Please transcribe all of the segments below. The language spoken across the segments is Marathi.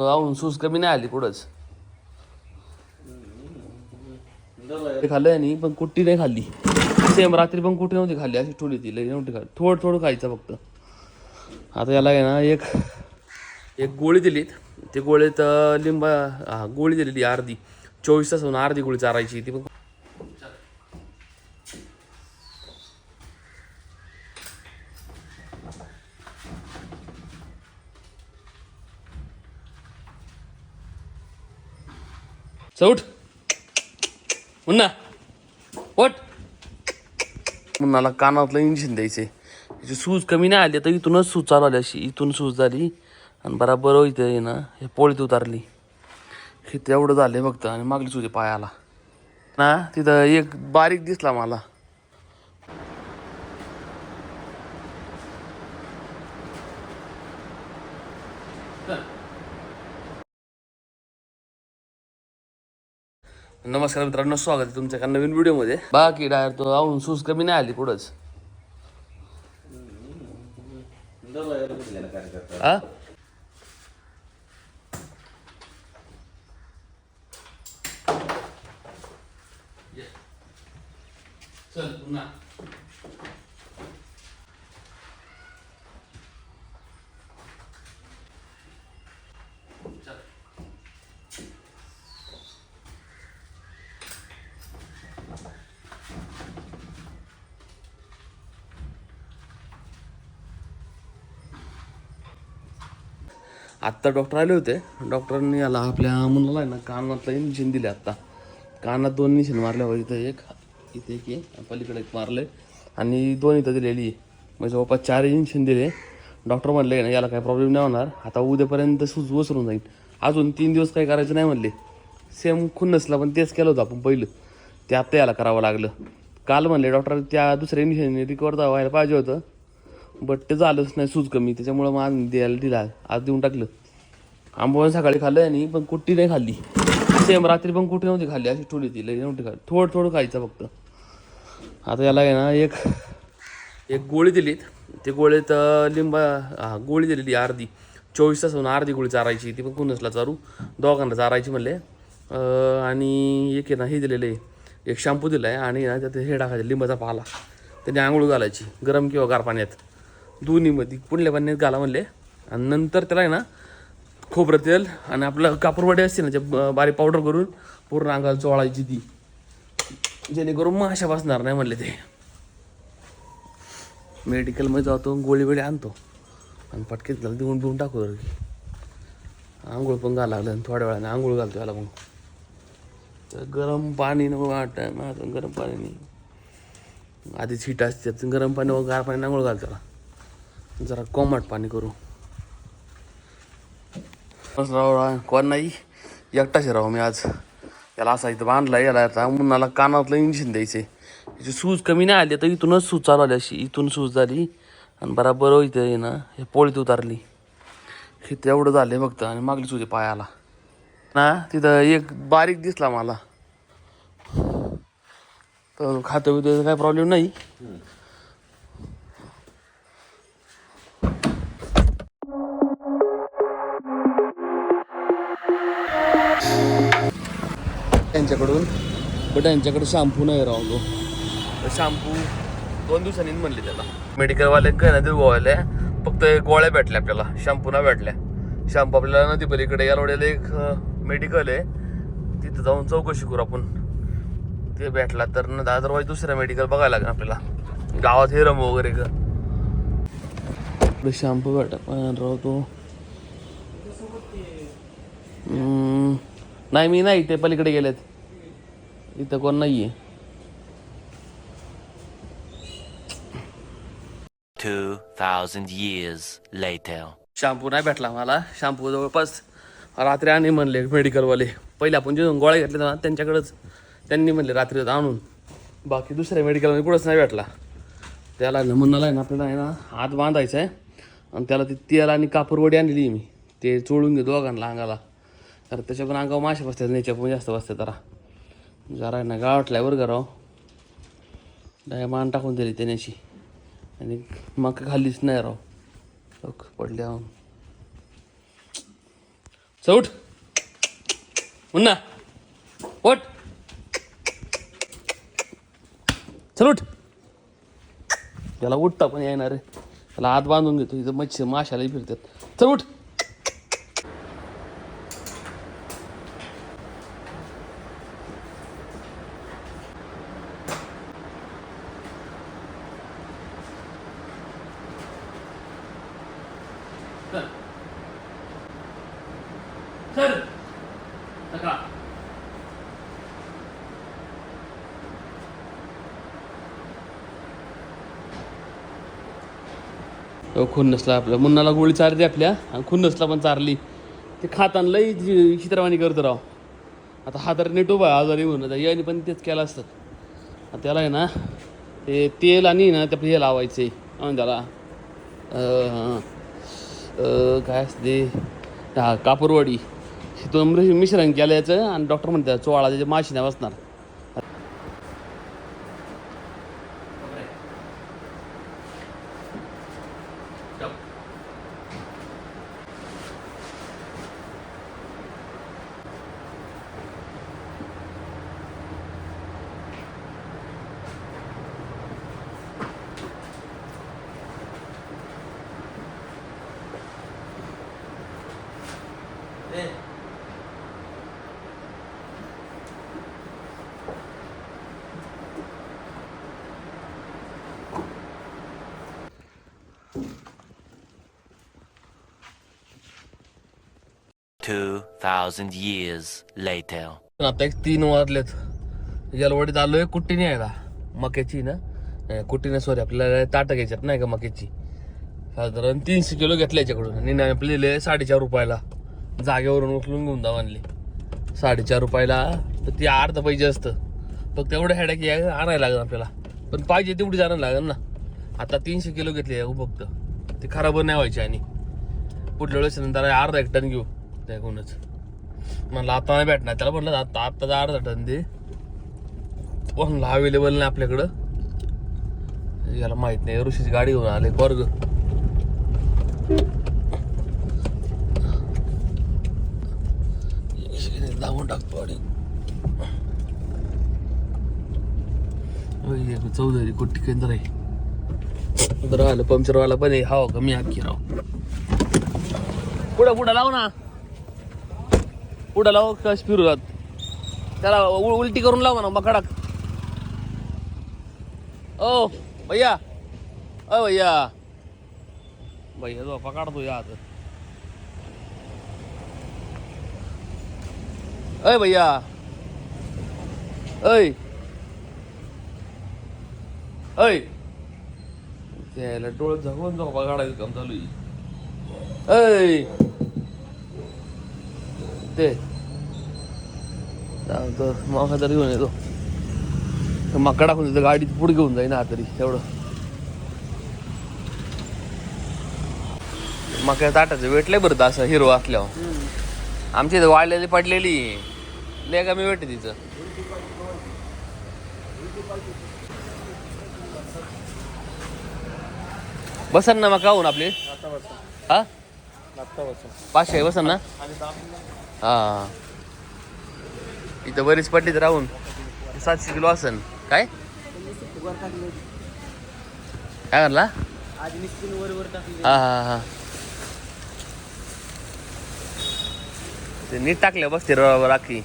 राहून सूज कमी नाही आली कुठंच. ते खाल्लं आणि पण कुट्टी नाही खाल्ली. सेम रात्री पण कुठे नव्हती खाल्ली अशी ठोली ती लई नव्हती खाल्ली. थोडं थोडं खायचं फक्त. आता याला आहे ना एक एक गोळी दिलीत. ते गोळीत लिंबा हा गोळी दिलेली अर्धी. चोवीस तास होऊन अर्धी गोळी चारायची ती पण चौठ मुन्ना वट मुन्नाला कानातलं इंजिन द्यायचे त्याची सूज कमी नाही आली तर इथूनच सूज चालू आली अशी. इथून सूज झाली आणि बराबर इथे आहे ना हे पोळीत उतारली. हे तेवढं झालं फक्त आणि मागली सूज आहे पायाला. ना तिथं एक बारीक दिसला मला. नमस्कार मित्रांनो स्वागत आहे तुमच्या एका नवीन व्हिडिओमध्ये. बाकी डायर तो आवून सूज कमी नाही आली कुठंच हा चल पुन्हा. आत्ता डॉक्टर आले होते. डॉक्टरांनी याला आपल्या मुलाला आहे ना कानातलं इंजेक्शन दिले आत्ता. कानात दोन इंजेक्शन मारले होते इथं एक इथे एक आहे, पलीकडे एक मारले आणि दोन इथं दिलेली आहे. म्हणजे जवळपास चार इंजेक्शन दिले. डॉक्टर म्हणले ना याला काही प्रॉब्लेम नाही होणार. आता उद्यापर्यंत सूज वसरून जाईल. अजून तीन दिवस काही करायचं नाही म्हणले. सेम खून नसला पण तेच केलं होतं आपण पहिलं. ते आत्ता याला करावं लागलं. काल म्हणले डॉक्टर त्या दुसऱ्या इंजेक्शन रिकवर व्हायला पाहिजे होतं. बट ते झालंच नाही सूज कमी. त्याच्यामुळं मग आज द्यायला दिला. आज देऊन टाकलं. आंबोळी सकाळी खाल्लं आणि पण कुट्टी नाही खाल्ली. सेम रात्री पण कुठे नव्हती खाल्ली अशी थोडी ती लई नव्हती खाल्ली. थोडं थोडं खायचं फक्त. आता याला आहे ना एक एक गोळी दिलीत ते गोळीत लिंबा हा गोळी दिलेली अर्धी. चोवीस तास होऊन अर्धी गोळी चारायची. ती पण कुणसला चारू. दोघांना चारायची म्हणले. आणि एक आहे ना हे दिलेलं आहे. एक शॅम्पू दिला आहे आणि ना त्यात हे टाकायचं लिंबाचा पाला. त्याने आंघोळ घालायची गरम किंवा गार पाण्यात. दोन्हीमध्ये पुढल्या पाण्यात घाला म्हणले. आणि नंतर त्याला आहे ना खोबरं तेल आणि आपलं कापूरवाडी असते ना ते बारीक पावडर करून पूर्ण अंगाला चोळायची ती. जेणेकरून माशा बसणार नाही म्हणले ते. मेडिकलमध्ये जातो गोळी बिळी आणतो. आणि पटकेत घाल देऊन देऊन टाकू जरा. की आंघोळ पण घाला लागलं आणि थोड्या वेळाने आंघोळ घालतो याला मग. तर गरम पाणी नको वाट माझं गरम पाणी नाही. आधीच हिट असते त्यात गरम पाणी व गार पाणी आंघोळ घालतो जरा कोमट पाणी करू. राव कोण नाही? एकटाच राव मी आज. याला असा इथं बांधला याला आता मुन्नाला कानातलं इंजिन द्यायचे त्याची सूज कमी नाही आली तर इथूनच सूज चालू आली अशी इथून सूज झाली. आणि बराबर हो इथे आहे ना हे पोळीत उतारली. हे तेवढं झाले फक्त आणि मागली सूज पायाला. ना तिथं एक बारीक दिसला मला. तर खातं बितं काही प्रॉब्लेम नाही. त्यांच्याकडून बट यांच्याकडे शॅम्पू नाही राहतो शॅम्पू दोन दिवसांनी म्हणले त्याला. मेडिकलवाले काय ना देऊ गोवाले फक्त गोळ्या भेटल्या आपल्याला शॅम्पू नाही भेटल्या. शॅम्पू आपल्याला नदी पलीकडे याला एक मेडिकल आहे. तिथं जाऊन चौकशी करू आपण. ते भेटला तर न अदरवाईज दुसऱ्या मेडिकल बघायला लागेल आपल्याला. गावात हेरम वगैरे का शॅम्पू भेटा राहतो नाही मी नाही ते पलीकडे गेलेत. इथं कोण नाहीये. 2,000 years later. शॅम्पू नाही भेटला मला शॅम्पू जवळपास रात्री आणि म्हणले मेडिकलवाले पहिले आपण जे गोळ्या घेतल्या ना त्यांच्याकडंच त्यांनी म्हणले रात्री आणून. बाकी दुसऱ्या मेडिकलमध्ये कुठंच नाही भेटला. त्याला मुन्नाला आहे ना आपल्याला आहे ना हात बांधायचा आहे. आणि त्याला ते तेल आणि कापूरवडी आणलेली मी. ते चोळून घे दोघांना अंगाला. तर त्याच्या पण अंगावर मासे बसतात त्याच्या पण जास्त बसतात जरा. जरा आहे ना गावातल्या का राव? डाय मान टाकून दिली त्याण्याशी आणि मग खाल्लीच नाही राव. लोक पडल्या चल उठ. मुन्ना उठ. चल उठ. त्याला उठता पण येणार रे त्याला हात बांधून घेतो. इथं मच्छी माशालाही फिरतात. चल उठ. हो खून नसला आपल्या मुन्नाला गोळी चारली आपल्या. आणि खुन्नसला पण चारली. ते खाताना लई चित्रवाणी करतो राव. आता हा तर नेट उभा आजारी होऊन. आता याने पण तेच केलं असतं. त्याला आहे ना ते तेल आणि ना ते हे लावायचे त्याला. काय असते? हा कापूरवाडी. तो मिश्रण केल्याचं आणि डॉक्टर म्हणतात चोळा त्याच्या माशीने बसणार. Two thousand years later. आता एक तीन वाजलेत. जलवडीत आलोय कुट्टी नाही यायला मक्याची ना? कुट्टी नाही सॉरी आपल्याला ताटं घ्यायच्यात नाही का मक्याची? साधारण तीनशे किलो घेतल्या याच्याकडून. आणि नाही आपले साडेचार रुपयाला. जागेवरून उचलून घेऊन जा आणली साडेचार रुपयाला तर ती अर्ध पाहिजे असतं. फक्त एवढं की आणायला लागेल आपल्याला. पण पाहिजे तेवढी आणायला लागेल ना? आता तीनशे किलो घेतले फक्त ते खराब नाही व्हायचे आणि. पुढल्या वेळेस नंतर अर्धा एक टन घेऊ. त्याकडूनच म्हणलं आता नाही भेटणार. त्याला म्हणलं आता आता अर्धा टन दे. म्हणलं अवेलेबल नाही आपल्याकडं. याला माहीत नाही ऋषीची गाडी घेऊन आले वर्ग लावून टाकतो आणि चौधरी कुठे केंद्र आहे. बरं आलं पंक्चरवाला पण आहे. हवा कमी अख्खी राव. पुढं पुढं लाव ना. पुढं लाव कश फिरू त्याला उलटी करून लाव ना मग ओ भैया. अ भैया. भैया जो पकडतो या आता अय भैया. अय अय त्याला डोळ झाकून झोपा काढायचं काम चालू आहे. अय ते. सांगतो मग तरी घेऊन येतो. मका टाकून तिथं गाडीत पुढे घेऊन जाईन हा तरी तेवढं. मका ताटाचं भेटलंय बरं असं हिरो असल्यावर. आमच्या इथं वाळलेली पडलेली लय कमी भेटते तिचं. बसन ना मग होऊन आपले? हा? पाचशे बसन ना? हा. इथं बरीच पट्टीत राहून सातशे किलो असन काय? काय म्हणला? हा हा हा. ते नीट टाकल्या बसते र- राखी.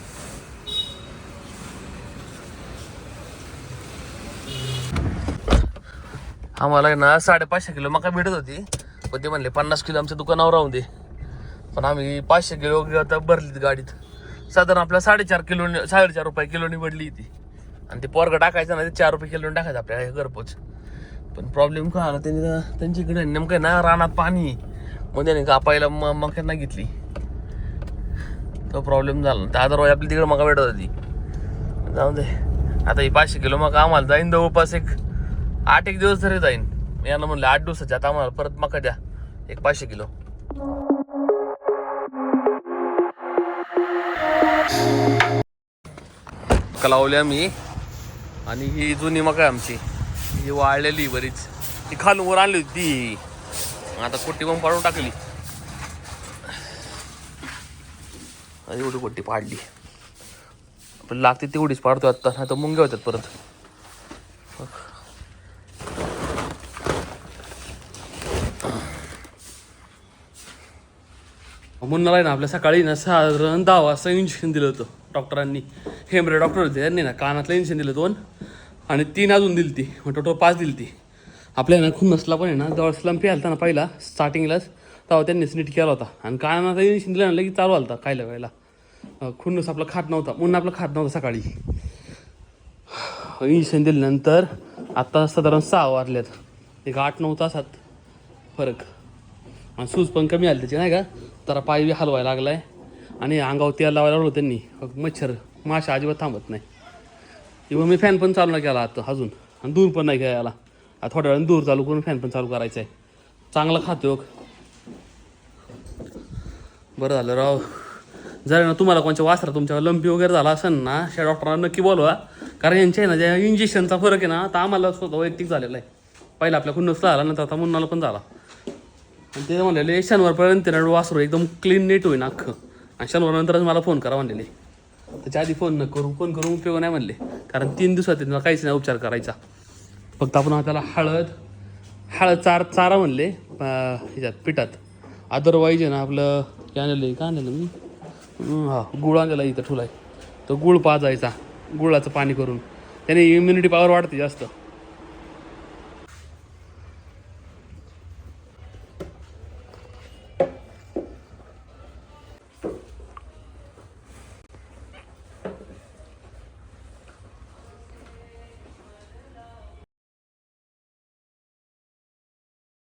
आम्हाला ना साडेपाचशे किलो मका भेटत होती. पण ते म्हणले पन्नास किलो आमच्या दुकानावर राहून दे. पण आम्ही पाचशे किलो आता भरलीत गाडीत. साधारण आपल्या साडेचार किलो साडेचार रुपये किलोनी पडली ती. आणि ते पोरगं टाकायचं ना ते चार रुपये किलोनी टाकायचं आपल्या हे घरपोच. पण प्रॉब्लेम काय आला त्यांनी ना- त्यांच्याकडे नेमकं आहे ना रानात पाणी मग त्याने कापायला म मक्यांना घेतली. तो प्रॉब्लेम झाला. ना अदरवाईज आपली तिकडे मका भेटत होती. जाऊन दे. आता ही पाचशे किलो मका आम्हाला जाईन जवळपास एक आठ एक दिवस तरी जाईन. मी यांना म्हणलं आठ दिवसाच्या आता आम्हाला परत मका द्या. एक पाचशे किलो. लावली आम्ही. आणि ही जुनी मका आमची. ही वाळलेली बरीच. ती खालून वर आणली होती ती. आता कुट्टी पण पाडून टाकली. एवढी मोठी पाडली. पण लागते तेवढीच पाडतो आता नाही तर मुंग्या होत्यात परत. मुन्नाला आहे ना आपल्या सकाळी ना साधारण दहा वाजता इंजेक्शन दिलं होतं डॉक्टरांनी. हेमरे डॉक्टर होते त्यांनी ना कानातलं इंजेक्शन दिलं दोन. आणि तीन अजून दिली ती मग टोटल पाच दिली ती. आपल्या ना खुन्नसला पण आहे ना जवळ स्लंपी आलता ना पहिला स्टार्टिंगलाच तेव्हा त्यांनी नीट केला होता. आणि कानात इंजेक्शन दिलं ना लगेच चालू आलता खायला वेळेला अं, खुन्नस आपला खात नव्हता. म्हणून आपला खात नव्हता सकाळी. इंजेक्शन दिल्यानंतर आत्ता साधारण सहा वाजल्यात एक आठ नऊ तासात फरक. आणि सूज पण कमी आली त्याची नाही का? जरा पाय बी हलवायला लागलाय. आणि अंगावर तेल लावायला लागलो त्यांनी. मच्छर माशा अजिबात थांबत नाही. इव्हन मी फॅन पण चालू नाही केला आता अजून. आणि दूर पण नाही घ्यायला आता थोड्या वेळाने दूर चालू करून फॅन पण चालू करायचं आहे चांगला खातो बरं झालं राव. जर ना तुम्हाला कोणच्या वासरा तुमच्या लंपी वगैरे झाला असेल ना त्या डॉक्टरांना नक्की बोलवा. कारण यांच्या आहे ना ज्या इंजेक्शनचा फरक आहे ना तर आम्हाला स्वतः वैयक्तिक झालेला आहे. पहिला आपल्या कुन्नसला झाला नंतर आता मुन्नाला पण झाला. आणि ते म्हणलेले शनिवारपर्यंत ना वासरू एकदम क्लीन नीट होईन अख्खं. आणि शनिवारनंतरच मला फोन करा म्हणलेले. त्याच्या आधी फोन न करू फोन करून उपयोग नाही म्हणले. कारण तीन दिवसात त्यांना काहीच नाही उपचार करायचा. फक्त आपण त्याला हळद हळद चार चारा म्हणले ह्याच्यात पिठात. अदरवाईज आहे ना आपलं काय आणलेलं काय आणलेलं मी? हं, हा गुळ आणलेला इथं ठुलाय. तो गुळ पाजायचा गुळाचं पाणी करून. त्याने इम्युनिटी पॉवर वाढते जास्त.